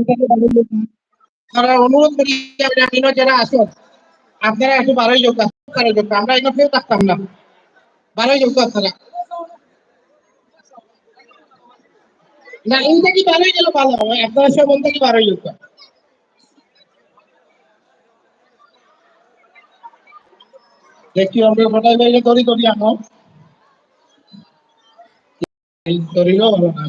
এটাকে বাড়াই যোগ আমরা অনুরোধ করি আপনারা যারা আসুন আপনারা একটু বারোই যোগ বারোই যোগ আমরা এখানে ফের থাকতাম না বারোই যোগ আপনারা না এইটা কি বারোই গেল ভালো হবে আপনারা সব বলতে কি বারোই যোগ দেখি আমরা ফটাই বাইরে করি করি আমার এই করিল হলো না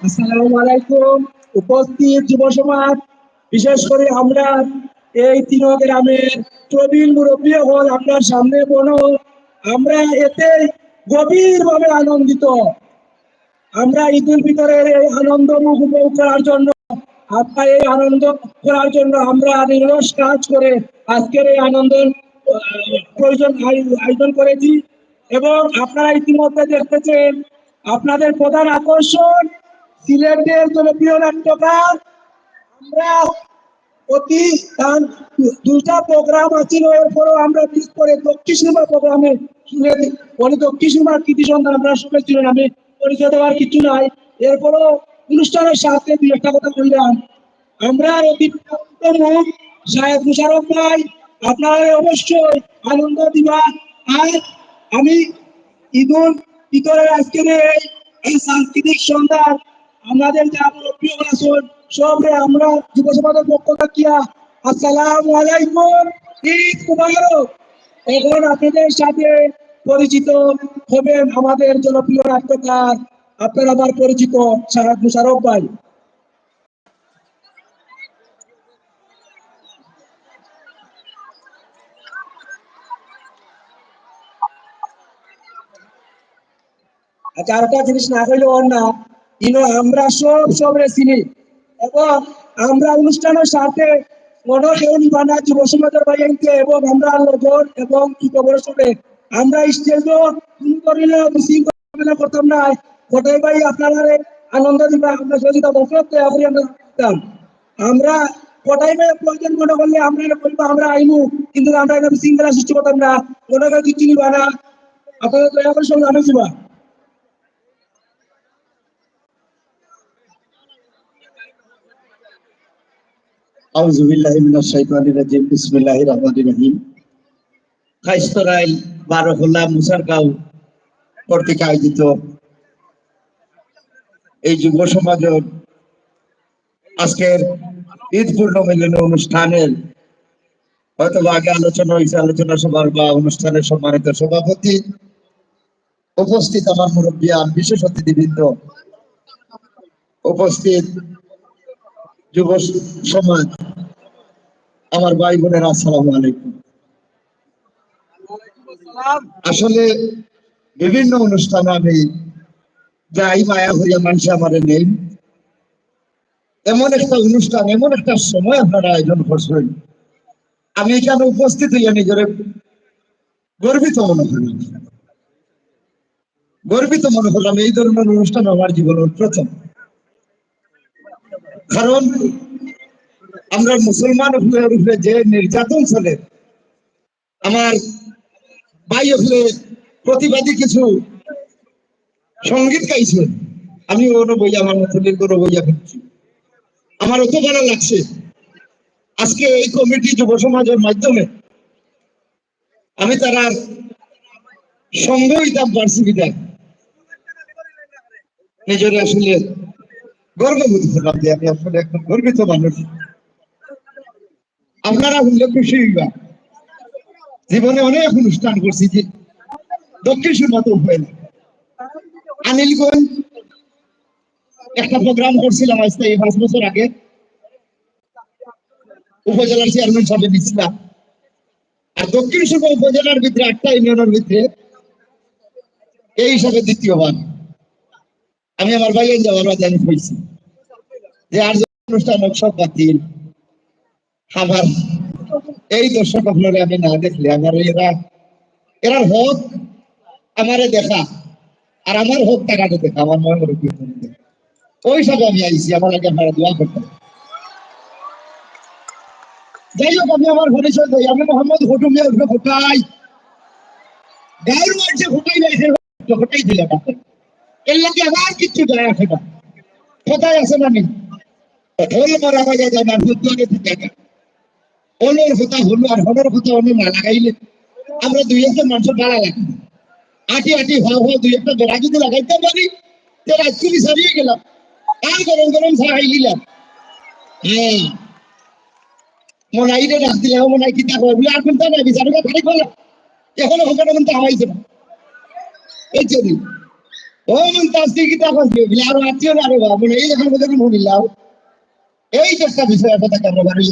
আসসালামু আলাইকুম। উপস্থিত যুব সমাজ বিশেষ করে আমরা এই তিন গ্রামের প্রবীণ মুরব্বী হল আপনার সামনে বলো আমরা এতে গভীরভাবে আনন্দিত। আমরা ঈদুল ফিতরের এই আনন্দ উপভোগ করার জন্য আপনার এই আনন্দ করার জন্য আমরা নিরলস কাজ করে আজকের এই আনন্দ আহ, প্রয়োজন আয়োজন করেছি। এবং আপনারা ইতিমধ্যে দেখতেছেন আপনাদের প্রধান আকর্ষণ সিলেটের জনপ্রিয় নাট্যকার আমরা অতি দুটা প্রোগ্রাম আছিল, এরপরেও আমরা মিস করে দক্ষিণ সিনেমা প্রোগ্রামে শুনে উনি দক্ষিণ সীমার কৃতি সন্তান আমরা শুনেছিলেন আমি পরিচয় দেওয়ার কিছু নাই। এরপরও অনুষ্ঠানের সাথে দুই একটা কথা বললাম। আমরা অতি সাহেব মুশারফ ভাই আপনারা অবশ্যই আনন্দ দিবা। আর আমি ঈদুল ফিতরের আজকের এই সাংস্কৃতিক সন্ধ্যা আমাদের যা মুরব্বী আছেন সবে আমরা যুব পক্ষ থাকিয়া আসসালামু আলাইকুম। ঈদ মুবারক। এখন আপনাদের সাথে পরিচিত হবেন আমাদের জনপ্রিয় নাট্যকার, আপনার আমার পরিচিত সাহাদ মুশারফ ভাই। আচ্ছা আরেকটা জিনিস না হইলে না। আমরা সব সবরে চিনি। এবং আমরা অনুষ্ঠানের সাথে মনো দেউনি বানা যুব এবং আমরা লগন এবং কি খবর সবে আমরা স্টেজ করিলে বিশৃঙ্খলা করতাম না। কোটাই ভাই, আপনারা আনন্দ দিবা, আমরা সহযোগিতা করতে আপনি আমরা দিতাম। আমরা কোটাই ভাই, প্রয়োজন মনে করলে আমরা বলব, আমরা আইনু, কিন্তু আমরা এটা বিশৃঙ্খলা সৃষ্টি করতাম না। কোনো কিছু নিবা না। আপনাদের দয়া করে সঙ্গে আনো দিবা। বিসমিল্লাহির রহমানির রহিম। মুসারগাঁও কর্তৃক আয়োজিত এই যুব আজকের ঈদ পূর্ণ মিলন অনুষ্ঠানের হয়তো আগে আলোচনা হয়েছে, আলোচনা সভার বা অনুষ্ঠানের সম্মানিত সভাপতি উপস্থিত আমার মুরব্বিয়ান বিশেষ অতিথিবৃন্দ উপস্থিত যুব সমাজ আমার ভাই বোনেরা আসসালাম আলাইকুম। আসলে বিভিন্ন অনুষ্ঠানে আমি যাই মায়া হইয়া মানুষ আমার নেই। এমন একটা অনুষ্ঠান, এমন একটা সময় আপনারা আয়োজন করছেন। আমি এখানে উপস্থিত হইয়া নিজের গর্বিত মনে করলাম গর্বিত মনে করলাম, এই ধরনের অনুষ্ঠান আমার জীবনের প্রথম। কারণ আমরা মুসলমান হলে উপরে যে নির্যাতন চলে, আমার ভাই হলে প্রতিবাদী কিছু সংগীত গাইছে। আমি ওনো বই, আমার মতো করে বইয়া ফেলছি আমার অত ভালো লাগছে। আজকে এই কমিটি যুব সমাজের মাধ্যমে আমি তারা সঙ্গ হইতাম পারছি নিজের আসলে গর্ববোধ করলাম যে আমি আসলে একদম গর্বিত মানুষ। আপনারা হইলে খুশি হইবা। জীবনে অনেক অনুষ্ঠান করছি যে দক্ষিণ সুরমা তো হয় না। আনিলগঞ্জ একটা প্রোগ্রাম করছিলাম আজকে, এই পাঁচ বছর আগে। উপজেলার চেয়ারম্যান সাহেব দিচ্ছিলাম আর দক্ষিণ সুরমা উপজেলার ভিতরে একটা ইউনিয়নের ভিতরে এই হিসাবে দ্বিতীয়বার। আমি আমার ভাইয়ের যাওয়ার বাদে আমি কইছি যে আর অনুষ্ঠান হোক সব বাতিল। আমার এই দর্শক আপনারা আমি না দেখলে আমার এরা এরা হক আমারে দেখা, আর আমার হোক টাকাটা দেখা, আমার মনে করে ওই সব আমি আইছি, আমার আগে আপনারা দোয়া করতেন যাই হোক, আমি আমার পরিচয় আমি মোহাম্মদ ঘটুমিয়া উঠে ফোটাই। গায়ের ফোটাই নাই তো হতেই দিলে এর লাগে কিচ্ছু যায় আসে না। কোথায় আছে না নেই হল মারা যায় না, ভূত হলের কথা হলো আর হলের কথা হলে না লাগাইলে আমরা দুই একটা মানুষের ভাড়া লাগি আটি আটি হওয়া হওয়া দুই একটা বেড়া যদি লাগাইতে পারি তো রাজকুলি সারিয়ে গেলাম। আর গরম গরম খাই নিলাম হ্যাঁ। মনে আইরে ডাক দিলে মনে হয় কি তা বলে আর কোনটা না বিচারকে খালি করলাম এখনও হোকাটা কিন্তু হাওয়াইছে না এই চলি ও মন তাস্তি কি তা করবে বলে আর আত্মীয় না রে বাবা। মনে এই এখন কোথাও মহিলাও এই একটা বিষয় কথা কেন বাড়ি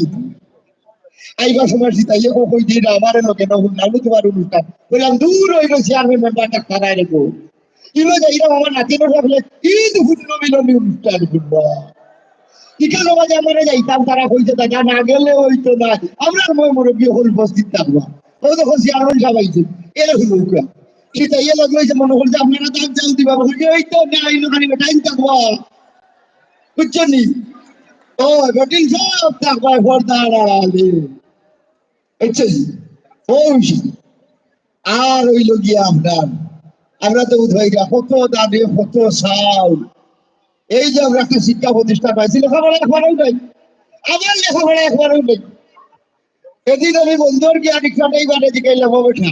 আইবা সময় সীতাইয়ে কো কই দিন আমার লোকে, না হুন নালু তোমার অনুষ্ঠান বললাম, দূর হইল চেয়ারম্যান মেম্বারটা খারাই রেখো। ইলো যাইরা আমার নাতিনো রাখলে কি দুপুর মিলন অনুষ্ঠান করবা টিকা সমাজে আমরা যাইতাম, তারা হইতে থাকে না গেলে হইতো না। আমরা মই মুরব্বী হল উপস্থিত থাকব। ও তখন চেয়ারম্যান সবাইছে এর হইল উকা। সেটা ইয়ে লাগল মনে হল যে আপনারা দাম চাল দিবা। বলছে না, ইলো খালি টাইম থাকব। বুঝছেন ও বেটিং সব থাকবা ফর্দার আড়ালে বুঝছেন ওই আর হইল গিয়া আপনার আমরা তো উদয়রা কত দাঁড়িয়ে কত সাল এই যে আমরা একটা শিক্ষা প্রতিষ্ঠান পাইছি, লেখাপড়া একবারও নাই। আবার লেখাপড়া একবারও নেই। এদিন আমি বন্ধুর গিয়ে রিক্সাটাই বাড়ে জিগাইলাম বেঠা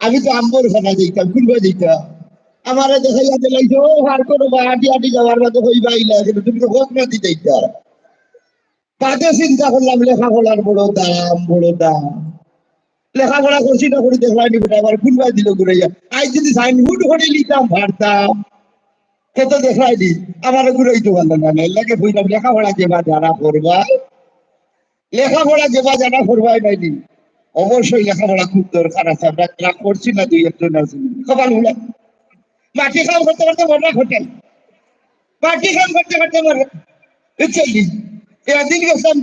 আমি তো আম্বর খানা দিতাম খুলবা দিতাম আমারে দেখাইয়া দিলাইছে ও হার করো বা হাঁটি হাঁটি যাওয়ার মতো হই বাইলা কিন্তু তুমি তো হোক না দিতে তাতে চিন্তা করলাম, লেখাপড়ার বড় দাম বড় দাম। লেখাপড়া করছি না করে দেখলাম নি বেটা আবার খুলবা দিল ঘুরাইয়া আজ যদি সাইনবোর্ড করে লিখতাম ভারতাম সে তো দেখাই দি, আমার ঘুরাইতে পারল না না লাগে বইলাম লেখাপড়া যেবা যারা করবা। লেখাপড়া যেবা যারা করবাই নাই দি অবশ্যই লেখাপড়া খুব দরকার আছে, আমরা করছি না, দুই একজন আছি। কপাল মাটি কাম করতে করতে মরা ঘটে। মাটি কাম করতে করতে মরা বুঝলি একদিন গেছিলাম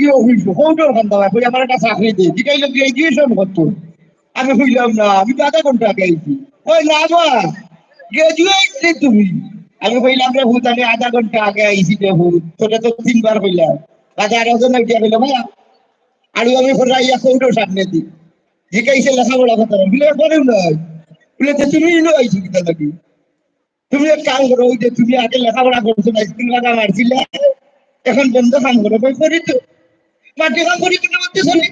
দাওয়া কই আমার একটা চাকরি করতো আমি হইলাম, না, আমি তো আধা ঘণ্টা আগে ওই না বা গ্রাজুয়েট তুমি। আমি কইলাম, রে ভূত, আমি আধা ঘণ্টা আগে আইছি রে ভূত তোটা তো তিনবার কইলাম। রাজা আরও জন উঠিয়া কইলাম ভাইয়া, আলু আমি ফরাইয়া কৌটোর সামনে দি জিকাইছে লেখাপড়া কথা বলে করেও নয় বলে তুমি কিতা লাগি তুমি এক কাম করো, ওই যে তুমি আগে লেখাপড়া করছ না, স্কুল লাগা মারছিলে, এখন বন্ধ কাম করো, বই করি তো। মাটি কাম করি কিন্তু মধ্যে চলি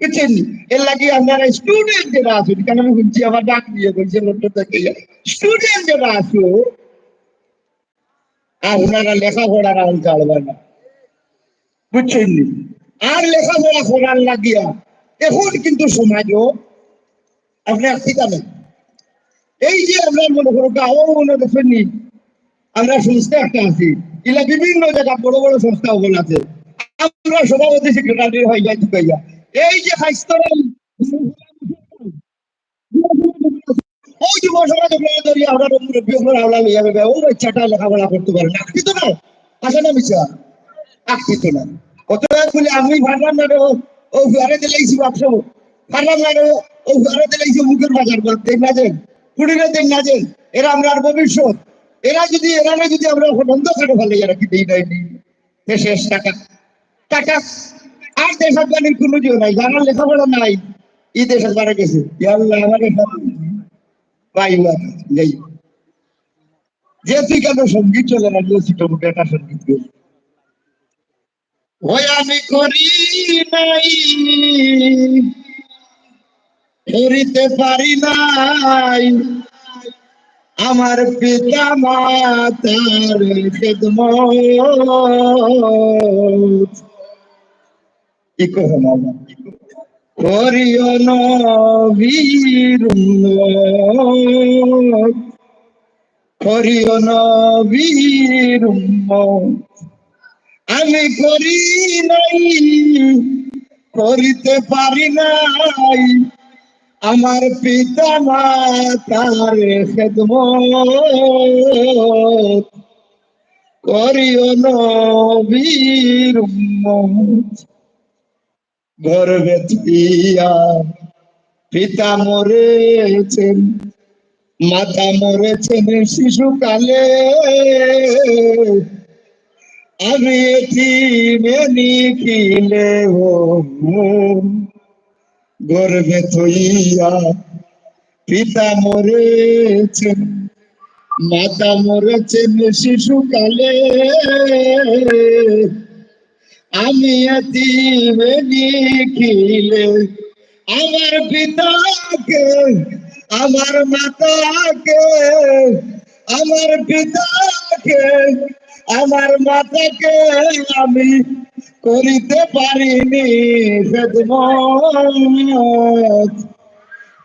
বুঝছেন এর লাগে আপনারা স্টুডেন্ট যারা আছো, কেন আমি শুনছি আমার ডাক দিয়ে বলছে লোকটা থেকে স্টুডেন্ট যারা ওনারা লেখাপড়ার আল চালবে না। বুঝছেন? আর লেখাপড়া করার লাগিয়া, এখন কিন্তু সমাজও আপনার ঠিকানা এই যে আমরা মনে করো গাঁও মনে দেখেন নি আমরা সংস্থা একটা আছি এগুলা বিভিন্ন জায়গা বড় বড় সংস্থা ওগুলো আছে। আমরা সভাপতি সেক্রেটারি হয়ে যাই এই যে স্বাস্থ্য ও লেখাপড়া করতে পারে। না? না আমি ও- ও মুখের বাজার দেখ না দেন কুড়িরে দেখ এরা আমরা আর ভবিষ্যৎ। এরা যদি এরা যদি আমরা বন্ধ করে ফেলে, এরা কি নাই? দেশের টাকা। টাকা। জিও নাই এই দেশের গেছে আল্লাহ আমাদের পাইবা যে তুই সংগীত চলে না, যে সংগীত ওই আমি করি নাই। করিতে পারি নাই। আমার পিতা মাতার করিও নবীর করিও নবীর আমি করি নাই, করিতে পারি নাই। আমার পিতা মাতার খেদমত করিও নবীর। গর্বে থিয়া পিতা মরেছেন, মাতা মরেছেন শিশুকালে আমি এটি মেনি কিলে গর্বে থইয়া পিতা মরেছেন, মাতা মরেছেন শিশুকালে। আমি এতিমে নিখিলে আমার পিতাকে, আমার মাতাকে, আমার পিতাকে আমার মাথাকে আমি করিতে পারিনি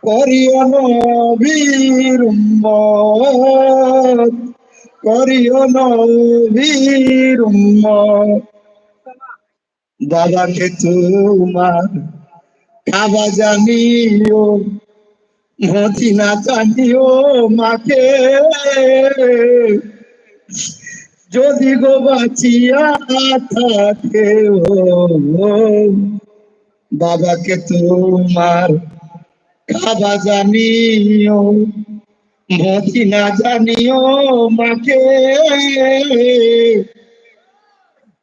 করিও নবীর করিও নবীর বাবাকে তোমার খাবা জানিও, মদিনা জানিও মাকে। যদি গো বাঁচিয়া থাকে বাবাকে তোমার খাবা জানিও মতি না জানিও মাকে।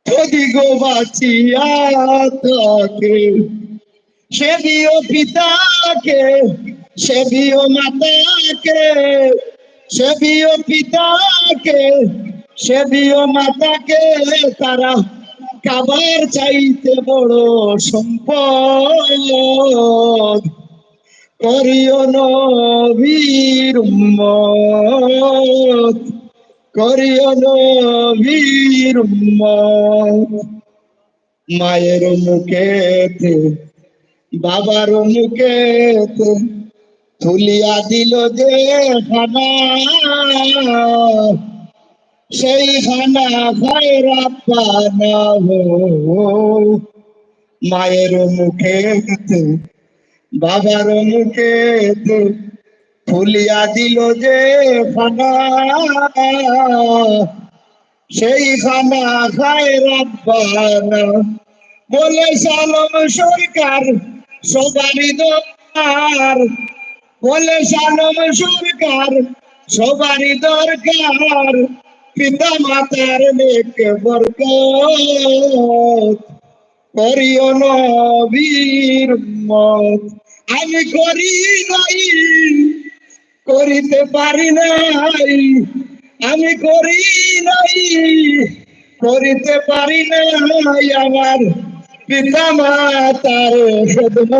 যদি গো বাঁচিয়া থাকে, সে দিও পিতাকে, সে দিও মাতাকে, সে দিও পিতাকে সে দিও মাতাকে, তারা কাবার চাইতে বড় সম্পদ। করিও নবীর উম্মত। করিও নবীর উম্মত। মায়ের মুখেতে, বাবার মুখেতে তুলিয়া দিল যে খানা সেই খানা ভাইরা পানা হো। মায়ের মুখেতে বাবার মুখেতে ফুলিয়া দিল যে খানা সেই খানা খায় রাব্বানা বলে সালম সরকার সবারই দরকার। বলে সালম সরকার সবারই দরকার। পিতা মাতার নেক বরকত, করিও নবীর মত। আমি করি নাই, করিতে পারি নাই। আমি করি নাই, করিতে পারি নাই আমার পিতা মাতার খেদমত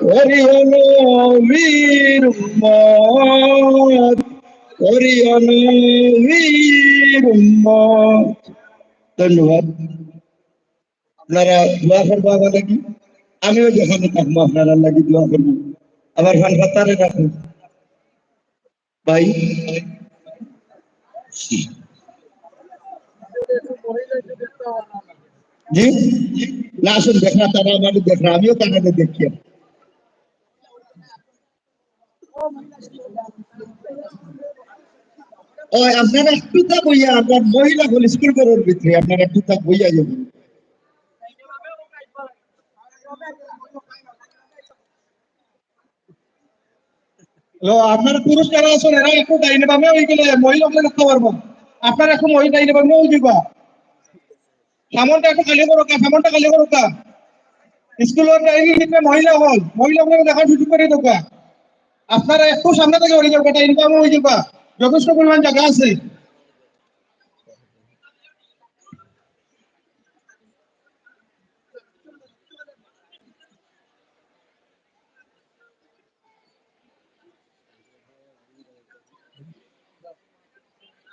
করিও নবীর উম্মত ধন্যবাদ আপনারা দোয়া করব আমার লাগি আমিও যেখানে থাকব আপনারা লাগি দোয়া করব আবার ফান ফাতারে রাখুন ভাই জি না আসুন দেখা তারা আমাদের দেখা আমিও তাদের দেখি আপনারা একটু তা বইয়া, আপনার মহিলা হল স্কুল করার ভিতরে আপনারা বইয়া যাবেন। আপনারা এরা একটু ওই গেলে মহিলা হলে রাখতে পারব আপনারা এখন ওই ডাইনে বামে ওই দিবা। সামনটা একটু খালি করো কা, সামনটা খালি করো কা। লিখবে মহিলা হল। মহিলা হলে দেখার সুযোগ করে দেবো আপনারা একটু সামনে থেকে ওই যাব বামে ওই যাবা যথেষ্ট পরিমাণ জায়গা আছে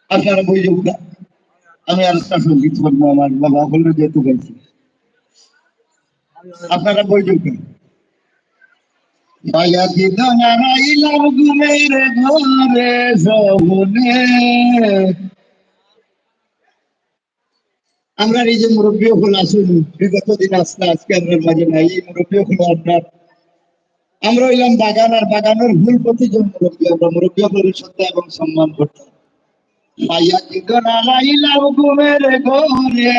আপনারা বই না। আমি একটা সংগীত করব আমার বাবা বলল যেহেতু বলছি আপনারা বই না। মায়া ঘরে আমরা এই যে মুরব্বী হল আসুন, বিগত দিন আসলে আজকে আপনার মাঝে নাই, এই মুরব্বী হল আপনার আমরা হইলাম বাগান আর বাগানের ভুল প্রতিজন মুরব্বী, আমরা মুরব্বী হলের শ্রদ্ধা এবং সম্মান করতাম। মায়া দিদ নারাইলাম ঘুমের ঘরে